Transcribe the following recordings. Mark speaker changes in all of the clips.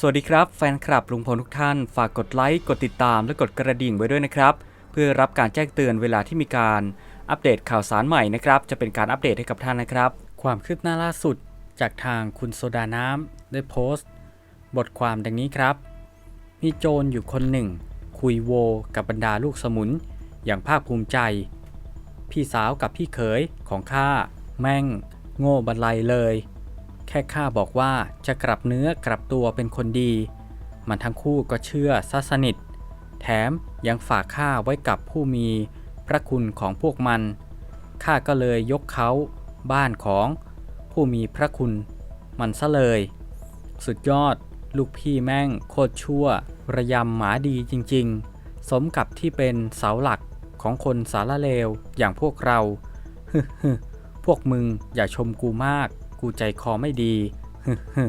Speaker 1: สวัสดีครับแฟนคลับลุงพลทุกท่าน ฝากกดไลค์ กดติดตามและกดกระดิ่งไว้ด้วยนะครับ เพื่อรับการแจ้งเตือนเวลาที่มีการอัปเดตข่าวสารใหม่นะครับ จะเป็นการอัปเดตให้กับท่านนะครับ ความคืบหน้าล่าสุดจากทางคุณโซดาน้ำได้โพสต์ บทความดังนี้ครับ มีโจรอยู่คนหนึ่ง คุยโว กับบรรดาลูกสมุน อย่างภาคภูมิใจ พี่สาวกับพี่เขยของข้าแม่ง โง่บรรลัยเลย แค่ข้าบอกว่าจะกลับเนื้อกลับตัวเป็นคนดี มันทั้งคู่ก็เชื่อซะสนิท แถมยังฝากข้าไว้กับผู้มีพระคุณของพวกมัน ข้าก็เลยยกเขาบ้านของผู้มีพระคุณมันซะเลย สุดยอดลูกพี่แม่งโคตรชั่ว ระยำหมาดีจริงๆ สมกับที่เป็นเสาหลักของคนสารเลวอย่างพวกเราฮึฮพวกมึงอย่าชมกูมาก กูใจคอไม่ดีฮึฮึ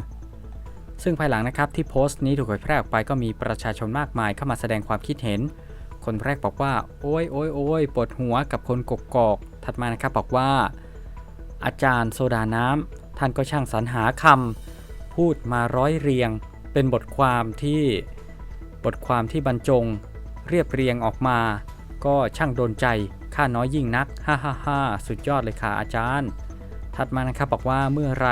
Speaker 1: ซึ่งภายหลังนะครับที่โพสต์นี้ถูกเผยแพร่ออกไปก็มีประชาชนมากมายเข้ามาแสดงความคิดเห็น คนแรกบอกว่า โอ้ยโอ้ยโอ้ยปวดหัวกับคนกกอก ถัดมานะครับบอกว่า อาจารย์โซดาน้ำท่านก็ช่างสรรหาคำพูดมาร้อยเรียง เป็นบทความที่บทความที่บรรจง เรียบเรียงออกมา ก็ช่างโดนใจข้าน้อยยิ่งนักฮ่าฮ่าฮ่าสุดยอดเลยค่ะอาจารย์ ถัดมานะครับบอกว่าเมื่อไร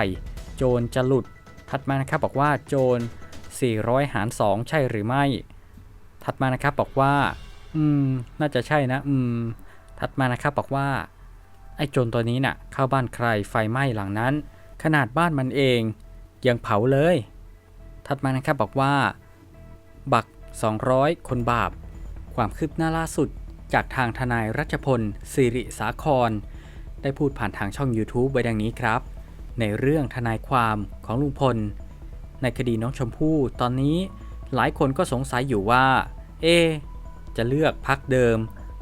Speaker 1: โจรจะหลุด ถัดมานะครับบอกว่าโจร 400 หาร 2 ใช่หรือไม่ ถัดมานะครับบอกว่า อืม น่าจะใช่นะ อืม ถัดมานะครับบอกว่า ไอ้โจรตัวนี้น่ะ เข้าบ้านใครไฟไหม้หลังนั้น ขนาดบ้านมันเองยังเผาเลย ถัดมานะครับบอกว่า บัก 200 คนบาป ความคืบหน้าล่าสุดจากทางทนายรัชพลสิริสาคร ได้พูดผ่านทางช่อง YouTube ไว้ดังนี้ครับ ในเรื่องทนายความของลุงพล ในคดีน้องชมพู่ตอนนี้หลายคนก็สงสัยอยู่ว่า เอ จะเลือกพักเดิม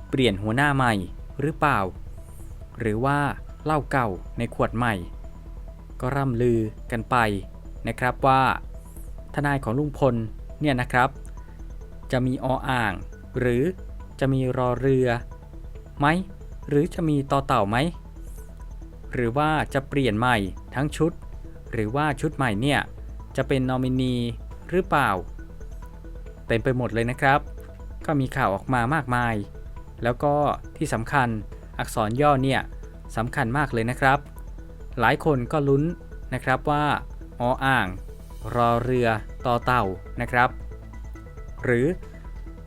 Speaker 1: เปลี่ยนหัวหน้าใหม่หรือเปล่า หรือว่าเหล้าเก่าในขวดใหม่ ก็ร่ำลือกันไปนะครับว่า ทนายของลุงพลเนี่ยนะครับ จะมีออ่าง หรือจะมีรอเรือไหมหรือจะมีต่อเต่าไหม หรือว่าจะเปลี่ยนใหม่ทั้งชุด หรือว่าชุดใหม่เนี่ย จะเป็นนอมินีหรือเปล่า เต็มไปหมดเลยนะครับ ก็มีข่าวออกมามากมาย แล้วก็ที่สำคัญอักษรย่อเนี่ยสำคัญมากเลยนะครับ หลายคนก็ลุ้นนะครับว่าออ่าง รอเรือต่อเต่านะครับ หรือ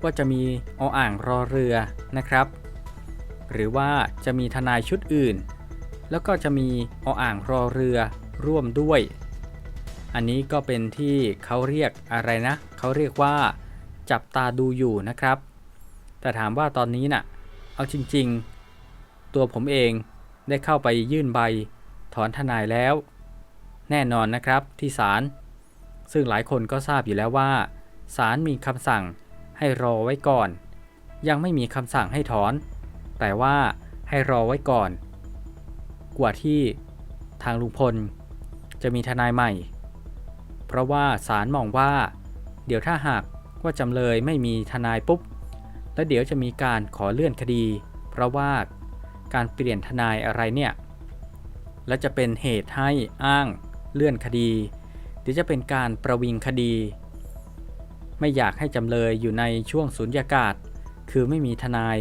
Speaker 1: ว่าจะมีออ่างรอเรือนะครับ หรือว่าจะมีทนายชุดอื่น แล้วก็จะมีออ่างรอเรือร่วมด้วย อันนี้ก็เป็นที่เขาเรียกอะไรนะ เขาเรียกว่าจับตาดูอยู่นะครับ แต่ถามว่าตอนนี้น่ะ เอาจริงๆ ตัวผมเองได้เข้าไปยื่นใบถอนทนายแล้ว แน่นอนนะครับที่ศาล ซึ่งหลายคนก็ทราบอยู่แล้วว่าศาลมีคำสั่งให้รอไว้ก่อน ยังไม่มีคำสั่งให้ถอน แต่ว่าให้รอไว้ก่อน กว่าที่ทางลุงพล จะมีทนายใหม่ เพราะว่าศาลมองว่า เดี๋ยวถ้าหากว่าจำเลยไม่มีทนายปุ๊บ แล้วเดี๋ยวจะมีการขอเลื่อนคดี เพราะว่าการเปลี่ยนทนายอะไรเนี่ย และจะเป็นเหตุให้อ้างเลื่อนคดีเดี๋ยวจะเป็นการประวิงคดี ไม่อยากให้จำเลยอยู่ในช่วงสุญญากาศ คือไม่มีทนาย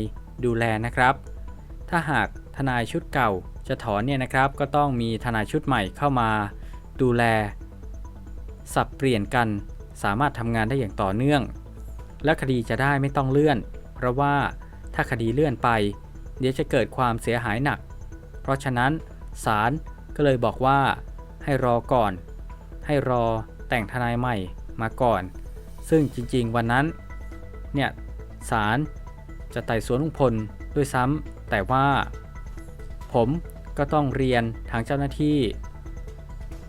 Speaker 1: ดูแลนะครับ ถ้าหากทนายชุดเก่า จะถอนเนี่ยนะครับก็ต้องมีทนายชุดใหม่เข้ามาดูแล สับเปลี่ยนกันสามารถทำงานได้อย่างต่อเนื่อง และคดีจะได้ไม่ต้องเลื่อน เพราะว่าถ้าคดีเลื่อนไป เดี๋ยวจะเกิดความเสียหายหนัก เพราะฉะนั้นศาลก็เลยบอกว่าให้รอก่อน ให้รอแต่งทนายใหม่มาก่อน ซึ่งจริงๆวันนั้น เนี่ยศาลจะไต่สวนลุงพลด้วยซ้ำแต่ว่า ผม ก็ต้องเรียนทางเจ้าหน้าที่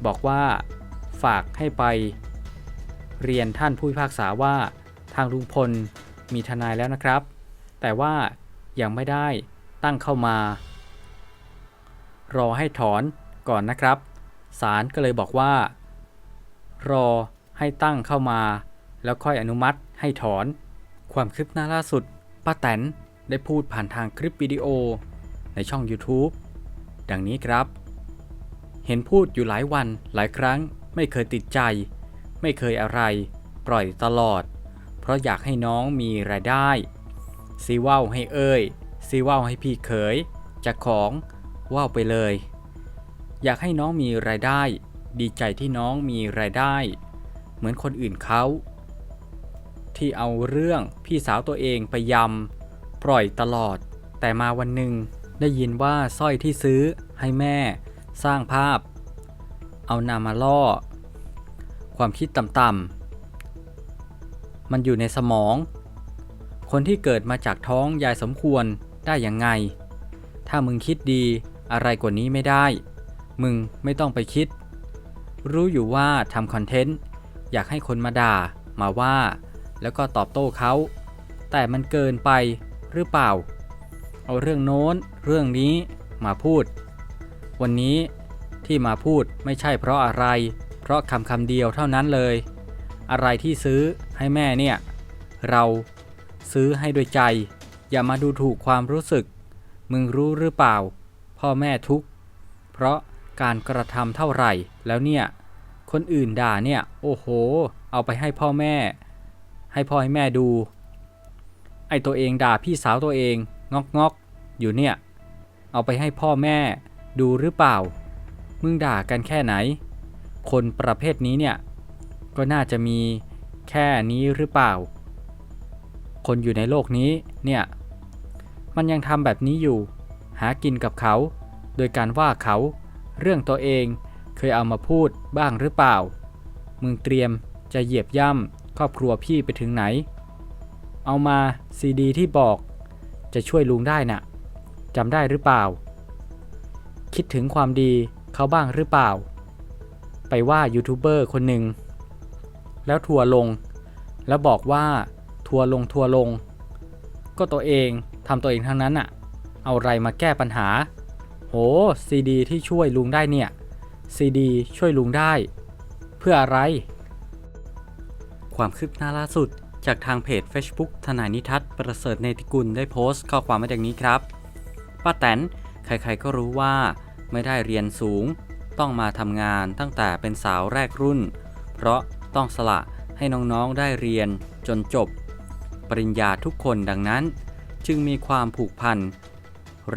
Speaker 1: บอกว่าฝากให้ไป เรียนท่านผู้พิพากษาว่าทางลุงพลมีทนายแล้วนะครับ แต่ว่ายังไม่ได้ตั้งเข้ามา รอให้ถอนก่อนนะครับศาลก็เลยบอกว่า รอให้ตั้งเข้ามา แล้วค่อยอนุมัติให้ถอน ความคืบหน้าล่าสุดป้าแตนได้พูดผ่านทางคลิปวิดีโอในช่อง YouTube ดังนี้ครับ เห็นพูดอยู่หลายวันหลายครั้งไม่เคยติดใจ ไม่เคยอะไร ปล่อยตลอด เพราะอยากให้น้องมีรายได้ซีว่าวให้เอ้ยซีว่าวให้พี่เขยจากของว่าวไปเลย อยากให้น้องมีรายได้ ดีใจที่น้องมีรายได้ เหมือนคนอื่นเขา ที่เอาเรื่องพี่สาวตัวเองไปยำปล่อยตลอด แต่มาวันหนึ่ง ได้ยินว่าสร้อยที่ซื้อให้แม่สร้างภาพ เอานามาล่อ ความคิดต่ำๆ มันอยู่ในสมอง คนที่เกิดมาจากท้องยายสมควรได้อย่างไง ถ้ามึงคิดดีอะไรกว่านี้ไม่ได้ มึงไม่ต้องไปคิด รู้อยู่ว่าทำคอนเทนต์ อยากให้คนมาด่า มาว่า แล้วก็ตอบโต้เขา แต่มันเกินไปหรือเปล่า เอาเรื่องโน้น เรื่องนี้มาพูด วันนี้ที่มาพูดไม่ใช่เพราะอะไร เพราะคำคำเดียวเท่านั้นเลย อะไรที่ซื้อให้แม่เนี่ย เราซื้อให้ด้วยใจ อย่ามาดูถูกความรู้สึก มึงรู้หรือเปล่า พ่อแม่ทุกข์เพราะการกระทำเท่าไหร่แล้วเนี่ย คนอื่นด่าเนี่ย โอ้โห เอาไปให้พ่อแม่ ให้พ่อให้แม่ดู ไอตัวเองด่าพี่สาวตัวเอง งอกงอกอยู่เนี่ย เอาไปให้พ่อแม่ดูหรือเปล่า มึงด่ากันแค่ไหน คนประเภทนี้เนี่ย ก็น่าจะมีแค่นี้หรือเปล่า คนอยู่ในโลกนี้เนี่ย มันยังทำแบบนี้อยู่ หากินกับเขา โดยการว่าเขา เรื่องตัวเองเคยเอามาพูดบ้างหรือเปล่า มึงเตรียมจะเหยียบย่ำครอบครัวพี่ไปถึงไหน เอามาซีดีที่บอก จะช่วยลุงได้น่ะจำได้หรือเปล่า คิดถึงความดีเขาบ้างหรือเปล่า ไปว่ายูทูบเบอร์คนหนึ่ง แล้วทัวร์ลง แล้วบอกว่าทัวร์ลงทัวร์ลง ก็ตัวเองทำตัวเองทั้งนั้นอะเอาอะไรมาแก้ปัญหา โหซีดีที่ช่วยลุงได้เนี่ยซีดีช่วยลุงได้ เพื่ออะไร ความคืบหน้าล่าสุด จากทางเพจ Facebook ทนายนิทัศน์ประเสริฐเนติกุลได้โพสต์ข้อความมาอย่างนี้ครับป้าแตนใครๆก็รู้ว่าไม่ได้เรียนสูง ต้องมาทำงานตั้งแต่เป็นสาวแรกรุ่น เพราะต้องสละให้น้องๆได้เรียนจนจบ ปริญญาทุกคนดังนั้น จึงมีความผูกพัน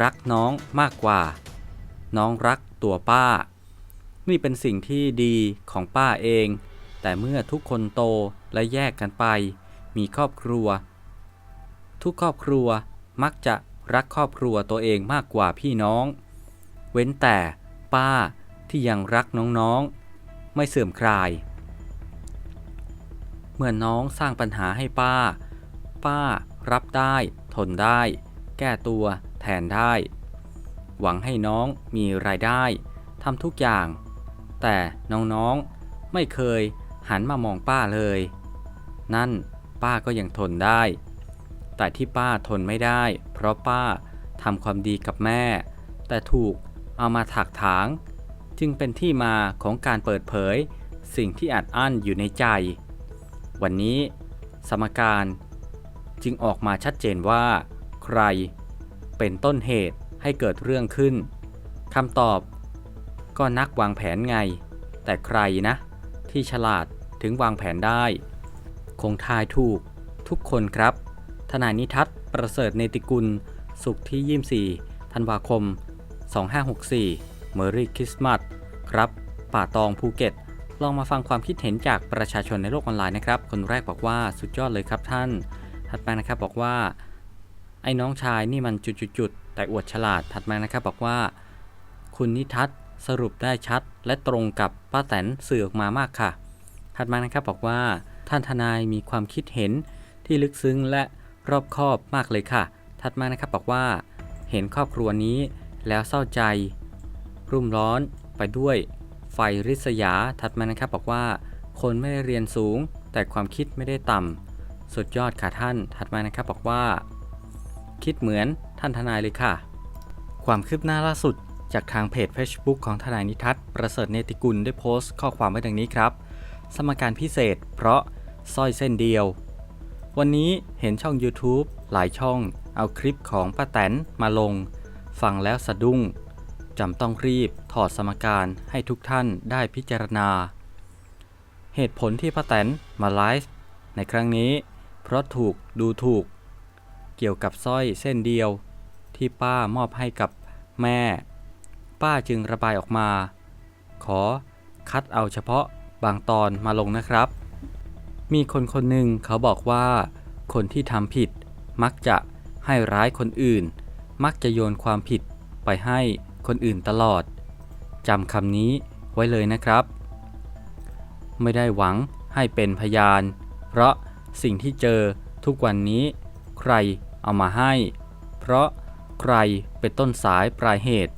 Speaker 1: รักน้องมากกว่า น้องรักตัวป้า นี่เป็นสิ่งที่ดีของป้าเอง แต่เมื่อทุกคนโตและแยกกันไป มีครอบครัว ทุกครอบครัวมักจะรักครอบครัวตัวเองมากกว่าพี่น้อง เว้นแต่ป้าที่ยังรักน้องๆ ไม่เสื่อมคลาย เมื่อน้องสร้างปัญหาให้ป้า ป้ารับได้ ทนได้ แก้ตัวแทนได้ หวังให้น้องมีรายได้ทำทุกอย่าง แต่น้องๆไม่เคยหันมามองป้าเลย นั่น ป้าก็ยังทนได้ แต่ที่ป้าทนไม่ได้ เพราะป้าทำความดีกับแม่ แต่ถูกเอามาถักถาง จึงเป็นที่มาของการเปิดเผย สิ่งที่อัดอั้นอยู่ในใจ วันนี้สมการจึงออกมาชัดเจนว่า ใครเป็นต้นเหตุให้เกิดเรื่องขึ้นคำตอบ ก็นักวางแผนไง แต่ใครนะ ที่ฉลาดถึงวางแผนได้ คงทายถูก ทุกคนครับ ทนายนิทัศน์ประเสริฐเนติกุล สุขที่ 24 ธันวาคม 2564 เมอรี่คริสต์มาสครับ ป่าตองภูเก็ต ลองมาฟังความคิดเห็นจากประชาชนในโลกออนไลน์นะครับ คนแรกบอกว่าสุดยอดเลยครับท่าน ถัดมานะครับบอกว่า ไอ้น้องชายนี่มันจุดๆแต่อวดฉลาด ถัดมานะครับบอกว่า คุณนิทัศน์สรุปได้ชัดและตรงกับป้าแตนสื่อออกมามากค่ะ ถัดมานะครับบอกว่า ท่านทนายมีความคิดเห็นที่ลึกซึ้งและรอบคอบมากเลยค่ะถัดมานะครับบอกว่า เห็นครอบครัวนี้แล้วเศร้าใจ รุ่มร้อนไปด้วย ไฟริษยาถัดมานะครับบอกว่า คนไม่ได้เรียนสูง แต่ความคิดไม่ได้ต่ำสุดยอดค่ะท่านถัดมานะครับบอกว่า คิดเหมือนท่านทนายเลยค่ะ ความคืบหน้าล่าสุดจากทางเพจ Facebook ของทนายนิทัศน์ประเสริฐเนติกุลได้โพสต์ข้อความไว้ดังนี้ครับ สมการพิเศษ เพราะ สร้อยเส้นเดียว วันนี้เห็นช่อง YouTube หลายช่องเอาคลิปของป้าแตนมาลง ฟังแล้วสะดุ้งจำต้องรีบถอดสมการให้ทุกท่านได้พิจารณา เหตุผลที่ป้าแตนมาไลฟ์ในครั้งนี้ เพราะถูกดูถูก เกี่ยวกับสร้อยเส้นเดียว ที่ป้ามอบให้กับแม่ ป้าจึงระบายออกมา ขอคัดเอาเฉพาะบางตอนมาลงนะครับ มีคนคนหนึ่งเขาบอกว่า คนที่ทำผิด มักจะให้ร้ายคนอื่น มักจะโยนความผิดไปให้คนอื่นตลอดจำคำนี้ไว้เลยนะครับ ไม่ได้หวังให้เป็นพยาน เพราะสิ่งที่เจอทุกวันนี้ ใครเอามาให้ เพราะใครเป็นต้นสายปลายเหตุ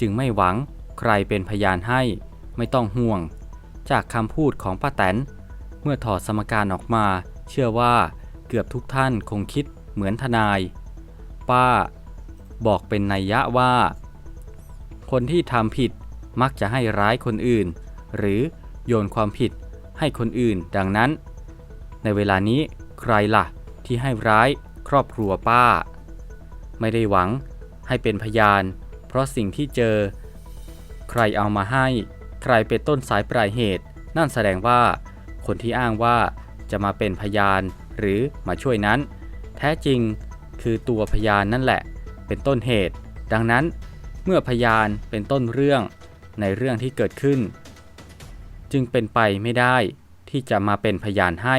Speaker 1: จึงไม่หวังใครเป็นพยานให้ ไม่ต้องห่วง จากคำพูดของป้าแตน เมื่อถอดสมการออกมา เชื่อว่าเกือบทุกท่านคงคิดเหมือนทนาย ป้า บอกเป็นนัยยะว่า คนที่ทำผิดมักจะให้ร้ายคนอื่น หรือโยนความผิดให้คนอื่น ดังนั้น ในเวลานี้ใครล่ะที่ให้ร้ายครอบครัวป้า ไม่ได้หวังให้เป็นพยาน เพราะสิ่งที่เจอ ใครเอามาให้ ใครเป็นต้นสายปลายเหตุ นั่นแสดงว่า คนที่อ้างว่าจะมาเป็นพยานหรือมาช่วยนั้น แท้จริงคือตัวพยานนั่นแหละ เป็นต้นเหตุ ดังนั้น เมื่อพยานเป็นต้นเรื่องในเรื่องที่เกิดขึ้น จึงเป็นไปไม่ได้ที่จะมาเป็นพยานให้